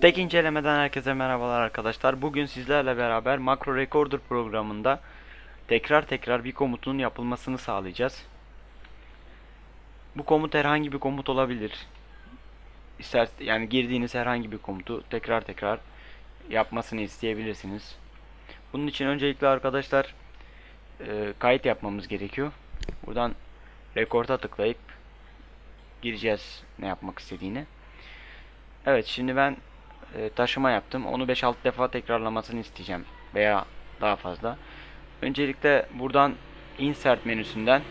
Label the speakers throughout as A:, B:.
A: Tek incelemeden herkese merhabalar arkadaşlar. Bugün sizlerle beraber Macro Recorder programında tekrar tekrar bir komutun yapılmasını sağlayacağız. Bu komut herhangi bir komut olabilir. İster yani girdiğiniz herhangi bir komutu tekrar tekrar yapmasını isteyebilirsiniz. Bunun için öncelikle arkadaşlar e, kayıt yapmamız gerekiyor. Buradan rekorda tıklayıp gireceğiz ne yapmak istediğini. Evet şimdi ben e, taşıma yaptım. Onu 5-6 defa tekrarlamasını isteyeceğim veya daha fazla. Öncelikle buradan insert menüsünden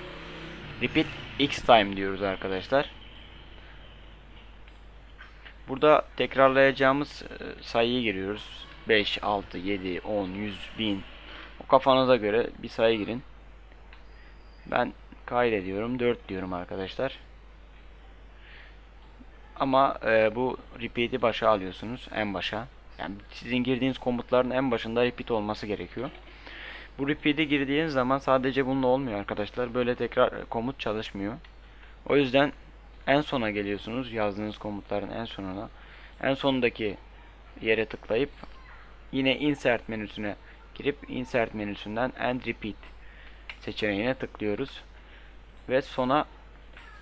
A: repeat x time diyoruz arkadaşlar. Burada tekrarlayacağımız e, sayıyı giriyoruz. 5, 6, 7, 10, 100, 1000. O kafanıza göre bir sayı girin. Ben kaydediyorum. 4 diyorum arkadaşlar. Ama e, bu repeat'i başa alıyorsunuz. En başa. Yani sizin girdiğiniz komutların en başında repeat olması gerekiyor. Bu repeat'i girdiğiniz zaman sadece bununla olmuyor arkadaşlar. Böyle tekrar e, komut çalışmıyor. O yüzden en sona geliyorsunuz. Yazdığınız komutların en sonuna. En sondaki yere tıklayıp yine insert menüsüne girip insert menüsünden end repeat seçeneğine tıklıyoruz. Ve sona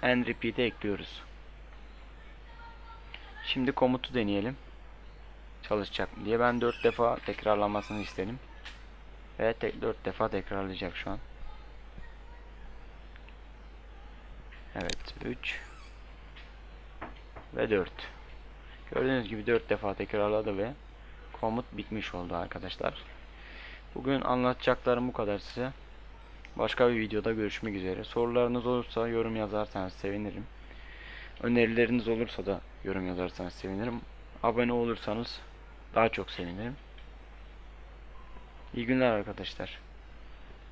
A: end repeat'i ekliyoruz. Şimdi komutu deneyelim. Çalışacak diye. Ben 4 defa tekrarlamasını istedim. Ve tek 4 defa tekrarlayacak şu an. Evet 3 ve 4. Gördüğünüz gibi 4 defa tekrarladı ve komut bitmiş oldu arkadaşlar. Bugün anlatacaklarım bu kadar size. Başka bir videoda görüşmek üzere. Sorularınız olursa yorum yazarsanız sevinirim. Önerileriniz olursa da yorum yazarsanız sevinirim. Abone olursanız daha çok sevinirim. İyi günler arkadaşlar.